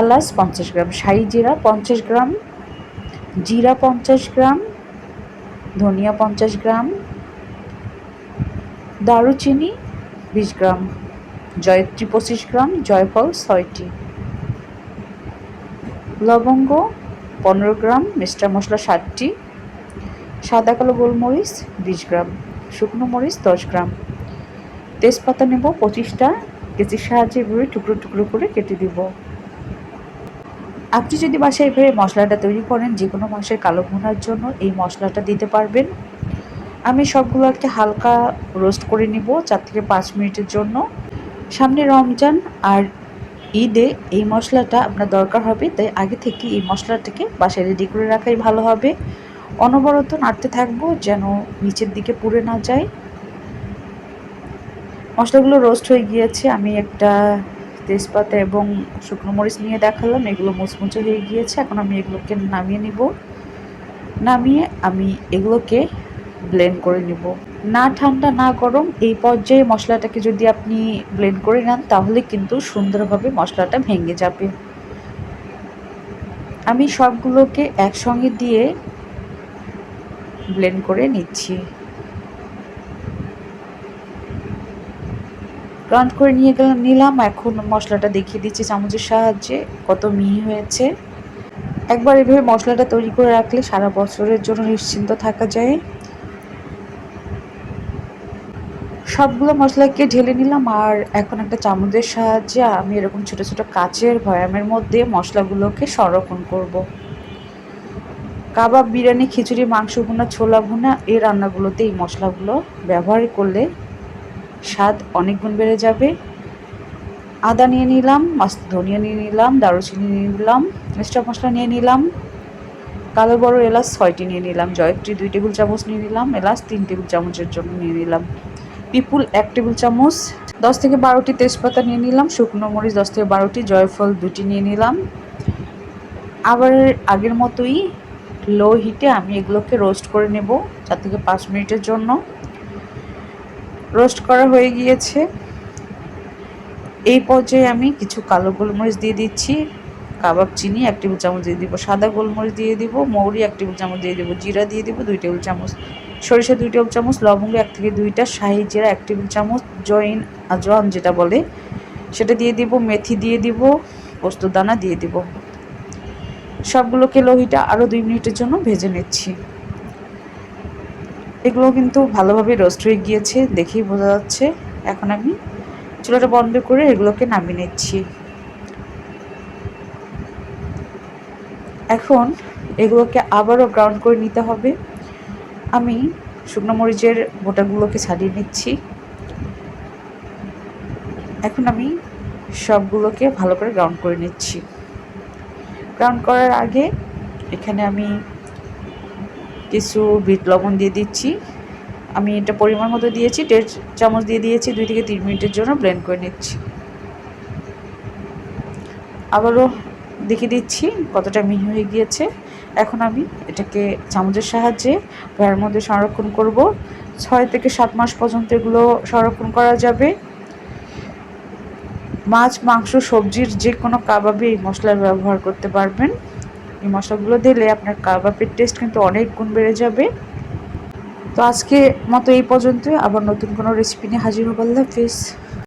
এলাচ পঞ্চাশ গ্রাম, শাহি জিরা পঞ্চাশ গ্রাম, জিরা পঞ্চাশ গ্রাম, ধনিয়া পঞ্চাশ গ্রাম, দারুচিনি বিশ গ্রাম, জয়ত্রী পঁচিশ গ্রাম, জয়ফল ছয়টি। লবঙ্গ পনেরো গ্রাম, মিষ্টার মশলা ষাটটি। সাদা কালো গোলমরিচ বিশ গ্রাম, শুকনো মরিচ দশ গ্রাম। তেজপাতা নেব পঁচিশটা কেজির সাহায্যে এভাবে টুকরো টুকরো করে কেটে দিব। আপনি যদি বাসায় এভাবে মশলাটা তৈরি করেন যে কোনো মাসের কালো ভুনার জন্য এই মশলাটা দিতে পারবেন। আমি সবগুলো সবগুলোকে হালকা রোস্ট করে নিব চার থেকে পাঁচ মিনিটের জন্য। সামনে রমজান আর ঈদে এই মশলাটা আপনার দরকার হবে, তাই আগে থেকে এই মশলাটাকে বাসায় রেডি করে রাখাই ভালো হবে। অনবরত নাড়তে থাকব যেন নিচের দিকে পুড়ে না যায়। মশলাগুলো রোস্ট হয়ে গিয়েছে, আমি একটা তেজপাতা এবং শুকনো মরিচ নিয়ে দেখালাম। এগুলো মুচমুচে হয়ে গিয়েছে। এখন আমি এগুলোকে নামিয়ে নিব। নামিয়ে আমি এগুলোকে ব্লেন্ড করে নিব। না ঠান্ডা, না গরম, এই পর্যায়ে মশলাটাকে যদি আপনি ব্লেন্ড করে নেন, তাহলে কিন্তু সুন্দরভাবে মশলাটা ভেঙে যাবে। আমি সবগুলোকে একসঙ্গে দিয়ে ব্লেন্ড করে নিচ্ছি। গ্রাউন্ড করে নিয়ে গেলাম নিলাম। এখন মশলাটা দেখিয়ে দিচ্ছি চামচের সাহায্যে, কত মিহি হয়েছে। একবার এভাবে মশলাটা তৈরি করে রাখলে সারা বছরের জন্য নিশ্চিন্ত থাকা যায়। সবগুলো মশলাকে ঢেলে নিলাম আর এখন একটা চামচের সাহায্যে আমি এরকম ছোট ছোট কাচের ভয়ামের মধ্যে মশলাগুলোকে সংরক্ষণ করব। কাবাব, বিরিয়ানি, খিচুড়ি, মাংস ভুনা, ছোলা ভুনা, এই রান্নাগুলোতে এই মশলাগুলো ব্যবহার করলে স্বাদ অনেক গুণ বেড়ে যাবে। আদা নিয়ে নিলাম মাস্ত ধনিয়া নিয়ে নিলাম, দারুচিনি নিয়ে নিলাম মিষ্টার মশলা নিয়ে নিলাম, কালো বড় এলাচ ছয়টি নিয়ে নিলাম, জয়ত্রী দুই টেবিল চামচ নিয়ে নিলাম, এলাচ তিন টেবিল চামচের জন্য নিয়ে নিলাম, পিপুল এক টেবিল চামচ, দশ থেকে বারোটি তেজপাতা নিয়ে নিলাম, শুকনো মরিচ দশ থেকে বারোটি, জয়ফল দুটি নিয়ে নিলাম। আবার আগের মতোই লো হিটে আমি এগুলোকে রোস্ট করে নেব, চার থেকে পাঁচ মিনিটের জন্য। রোস্ট করা হয়ে গিয়েছে। এই পর্যায়ে আমি কিছু কালো গোলমরিচ দিয়ে দিচ্ছি, কাবাব, চিনি, এক টেবিল চামচ দিয়ে দিব সাদা গোলমরিচ দিয়ে দিব, মৌরি, এক টেবিল চামচ দিয়ে দিব জিরা দিয়ে দিব, দুই টেবিল চামচ সরিষা, দুই টেবিল চামচ লবঙ্গ, এক থেকে দুইটা শাহি জিরা, এক টেবিল চামচ জয়িন আজওয়ান যেটা বলে, সেটা দিয়ে দিব, মেথি দিয়ে দিব পোস্তর দানা দিয়ে দিব। সবগুলোকে লোহিটা আরও দুই মিনিটের জন্য ভেজে নিচ্ছি। এগুলো কিন্তু ভালোভাবে রোস্ট হয়ে গিয়েছে, দেখেই বোঝা যাচ্ছে। এখন আমি চুলাটা বন্ধ করে এগুলোকে নামিয়ে নিচ্ছি। এখন এগুলোকে আবারও গ্রাউন্ড করে নিতে হবে। আমি শুকনো মরিচের গোটাগুলোকে ছাড়িয়ে নিচ্ছি। এখন আমি সবগুলোকে ভালো করে গ্রাউন্ড করে নিচ্ছি। গ্রাউন্ড করার আগে এখানে আমি কিছু বিট লবণ দিয়ে দিচ্ছি। আমি এটা পরিমাণ মতো দিয়েছি, দেড় চামচ দিয়ে দিয়েছি, দুই থেকে তিন মিনিটের জন্য ব্লেন্ড করে নিচ্ছি। আবারও দেখিয়ে দিচ্ছি কতটা মিহি হয়ে গিয়েছে। এখন আমি এটাকে চামচের সাহায্যে ঘরের মধ্যে সংরক্ষণ করব। ছয় থেকে সাত মাস পর্যন্ত এগুলো সংরক্ষণ করা যাবে। মাছ, মাংস, সবজির যে কোনো কাবাবে এই মশলার ব্যবহার করতে পারবেন। এই মশলাগুলো দিলে আপনার কাবাবের টেস্ট কিন্তু অনেক গুণ বেড়ে যাবে। তো আজকে মতো এই পর্যন্তই। আবার নতুন কোনো রেসিপি নিয়ে হাজির হব। আল্লাহ হাফিজ।